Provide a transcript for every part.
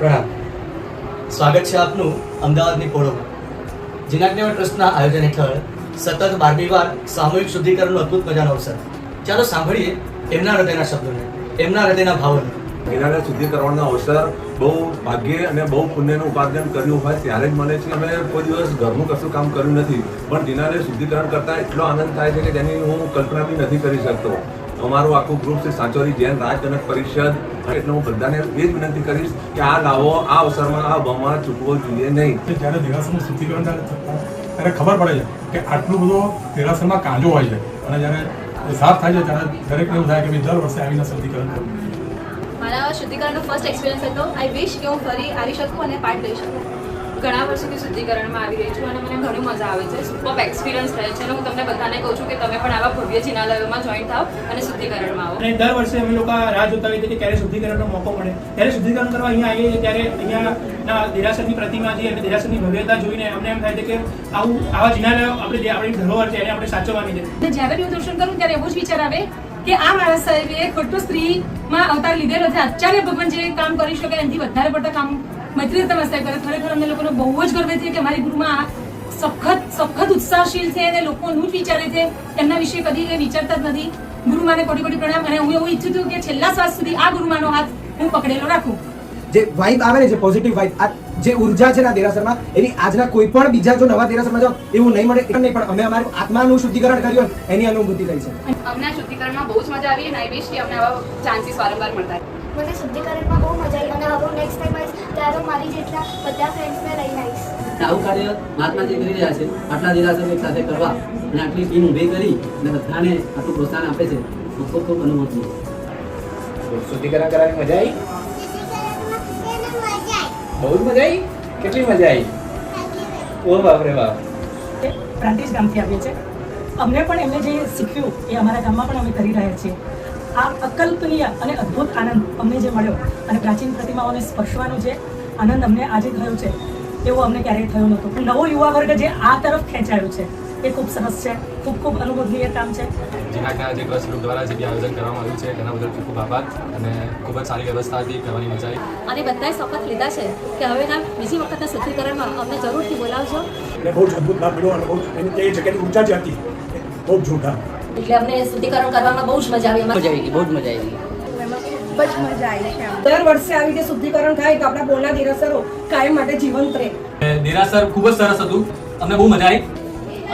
પ્રણામ. સ્વાગત છે આપનું અમદાવાદની પોળોમાં જીનાગ્નેવા ટ્રસ્ટના આયોજન હેઠળ સતત બારમી વાર સામૂહિક શુદ્ધિકરણનો અદ્ભુત મજાનો અવસર. ચાલો સાંભળીએ એમના હૃદયના શબ્દોને, એમના હૃદયના ભાવોને. ગિરનારને શુદ્ધિકરણનો અવસર બહુ ભાગ્ય અને બહુ પુણ્યનું ઉપાર્જન કર્યું હોય ત્યારે જ મળે છે. અમે કોઈ દિવસ ઘરનું કશું કામ કર્યું નથી. પણ ગિરનારે શુદ્ધિકરણ કરતાં એટલો આનંદ થાય છે કે જેની હું કલ્પના બી નથી કરી શકતો. અમારું આખું ગ્રુપ છે સાચોરી જૈન રાજજનક પરિષદ, એટલે હું બધાને એ જ વિનંતી કરીશ કે આ લાવો, આ અવસરમાં, આ બહુમાન ચૂકવો જોઈએ નહીં. જ્યારે દેરાસરનું શુદ્ધિકરણ ત્યારે ખબર પડે છે કે આટલું બધો દેરાસરમાં કાંજો હોય છે. અને જ્યારે સાફ થાય છે, ત્યારે દરેકને એવું થાય કે દર વર્ષે આવીને શુદ્ધિકરણ કરવું મારા શુદ્ધિકરણનો ફર્સ્ટ એક્સપિરિયન્સ હતો. આઈ વિશ કે હું ફરી આવી શકું અને પાર્ટ લઈ શકું. ઘણા વર્ષોથી શુદ્ધિકરણમાં આવી રહી છું અને મને ઘણી મજા આવે છે. સુપર એક્સપિરિયન્સ રહે છે અને હું તમને બધાને કહું છું કે તમે પણ આવા ભવ્ય જિનાલયોમાં જોઈન થાવ અને શુદ્ધિકરણમાં આવો. અને દર વર્ષે અમે લોકો રાહ જોતા હોઈએ કે ક્યારે શુદ્ધિકરણનો મોકો મળે. ત્યારે શુદ્ધિકરણ કરવા અહીંયા આવીએ ત્યારે અહીંયાના દેરાસરની પ્રતિમા જે અને દેરાસરની ભવ્યતા જોઈને અમને એમ થાય છે કે આવું આવા જિનાલયો આપણે આપણી ધરોહર છે એને આપણે સાચવવાની છે. જ્યારે હું દર્શન કરું ત્યારે એવું જ વિચાર આવે કે આ માણસ સાહેબે ખોટો સ્ત્રીમાં અવતાર લીધેલો છે. આચાર્ય ભગવાન જે કામ કરી શકે એનાથી વધારે પડતા કામ મૈત્રી તમે સાહેબ કરે. ખરેખર અમને લોકોને બહુ જ ગર્વ છે કે અમારી ગુરુમાં સખત સખત ઉત્સાહશીલ છે અને લોકોનું જ વિચારે છે. એમના વિશે કદી એ વિચારતા જ નથી. ગુરુમાને કોટી કોટી પ્રણામ. અને હું એવું ઈચ્છું છું કે છેલ્લા શ્વાસ સુધી આ ગુરુમાનો હાથ હું પકડેલો રાખું. જે વાઇબ આવે ને જે પોઝિટિવ વાઇબ આ જે ઊર્જા છે ના દેરાસરમાં એની આજના કોઈ પણ બીજા જો નવા દેરાસરમાં જાઓ એવું નહીં મળે. નહીં પણ અમે અમારું આત્માનું શુદ્ધિકરણ કર્યું એની અનુભૂતિ થઈ છે. અમને શુદ્ધિકરણમાં બહુ જ મજા આવી અને આઈ વિશ કે અમને આવા ચાન્સીસ વારંવાર મળતા મને શુદ્ધિકરણમાં બહુ મજા આવી અને હવે નેક્સ્ટ ટાઈમ આવીશ ત્યારે મારી જેટલા બધા ફ્રેન્ડ્સને લઈને આવીશ. આવું કાર્ય મહાત્માજી કરી રહ્યા છે આટલા દેરાસર એક સાથે કરવા અને આટલી ટીમ ઊભી કરી અને બધાને આટલું પ્રોત્સાહન આપે છે ખૂબ ખૂબ અનુભવ શુદ્ધિકરણ કરવાની મજા આવી? બહુ જ મજા આવી? કેટલી મજા આવી? ઓ બાપ. રે બાપ પ્રાંતિજ ગામથી આવીએ છે અમને પણ એમને જે શીખ્યું, એ અમારા ગામમાં પણ અમે કરી રહ્યા છીએ. આ અકલ્પનીય અને અદ્ભુત આનંદ અમને જે મળ્યો અને પ્રાચીન પ્રતિમાઓને સ્પર્શવાનો જે આનંદ અમને આજે થયો છે, એવો અમને ક્યારેય થયો નહોતો. નવો યુવા વર્ગ જે આ તરફ ખેંચાયો છે એ ખૂબ સરસ છે. ખૂબ ખૂબ અનુભવનીય કામ છે. જીનાકના જે ટ્રસ્ટ ગ્રુપ દ્વારા જે બી આયોજન કરવામાં આવ્યું છે તેના બદલ ખૂબ આભાર અને ખૂબ જ સારી વ્યવસ્થા હતી કરવાની મજા આવી. અને બધાએ શપથ લીધા છે કે હવેના બીજી વખતના શુદ્ધિકરણમાં અમને જરૂરથી બોલાવજો. એટલે બહુ જ અદભુત લાભ મળ્યો અને બહુ એની તે જગ્યાની ઊર્જા જે હતી બહુ જ જોરદાર. એટલે અમને શુદ્ધિકરણ કરવામાં બહુ જ મજા આવી. મજા આવી બહુ જ મજા આવી ખૂબ જ મજા આવી છે. દર વર્ષે આવી રીતે શુદ્ધિકરણ થાય તો આપણા બોલના દેરાસરો કાયમ માટે જીવંત રહે. દેરાસર ખૂબ જ સરસ હતું. અમને બહુ મજા આવી.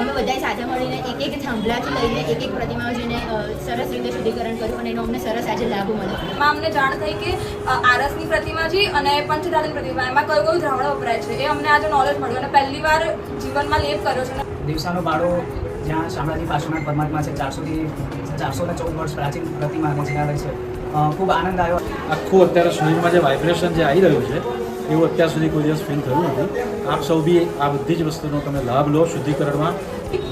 અમે બધાએ સાથે મળીને એક એક થાંભલાથી લઈને એક એક પ્રતિમાઓ જઈને સરસ રીતે શુદ્ધિકરણ કર્યું અને એનો અમને સરસ આજે લાભ મળ્યો. એમાં અમને જાણ થઈ કે આરસની પ્રતિમા છે અને પંચધારની પ્રતિમા એમાં કયું કયું દ્રાવણ વપરાય છે એ અમને આજે નોલેજ મળ્યું અને પહેલી વાર જીવનમાં લેપ કર્યો છે. દિવસાનો બાળો જ્યાં શામળાજી પાર્શ્વનાથ પરમાત્મા છે ચારસોથી ચારસો ને ચૌદ વર્ષ પ્રાચીન પ્રતિમા અને જિનાલય છે. ખૂબ આનંદ આવ્યો. આખું અત્યારે શરીરમાં જે વાઇબ્રેશન જે આવી રહ્યું છે એવું અત્યાર સુધી કોઈ દિવસ ફીલ થયું નથી. આપ સૌ બી આ બધી જ વસ્તુનો તમે લાભ લો શુદ્ધિકરણમાં.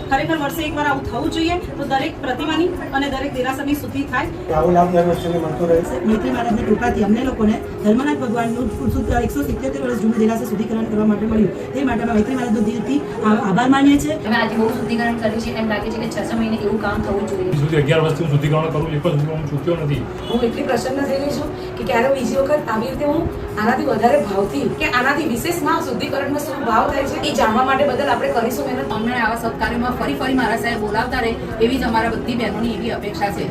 ખરેખર વર્ષે એકવાર આવું થવું જોઈએ તો દરેક પ્રતિમાની અને દરેક દેરાસરની શુદ્ધિ થાય. આવો લાભ દર વર્ષે મળતો રહે. છે મૈત્રી મહારાજની કૃપાથી અમને લોકોને ધર્મનાથ ભગવાનનું શુદ્ધ એકસો સિત્તેર વર્ષ જૂનું દેરાસર શુદ્ધિકરણ કરવા માટે મળ્યું. તે માટે અમે મૈત્રી મહારાજનો દિલથી આભાર માનીએ છીએ. અમે આજે બહુ શુદ્ધિકરણ કર્યું છે એમ લાગે છે કે છ છ મહિને એવું કામ થવું જોઈએ. સુધી અગિયાર વર્ષથી હું શુદ્ધિકરણ કરું એક જ હું ચૂક્યો નથી. હું એટલી પ્રસન્ન થઈ ગઈ છું કે ક્યારે બીજી વખત આવી રીતે હું આનાથી વધારે ભાવથી કે આનાથી વિશેષમાં શુદ્ધિકરણનો શું ભાવ થાય છે એ જાણવા માટે બદલ આપણે કરીશું મહેનત. તમને આવા સત્કાર્યોમાં ફરી ફરી મારા સાહેબ બોલાવતા રહે એવી જ અમારા બધી બહેનોની એવી અપેક્ષા છે.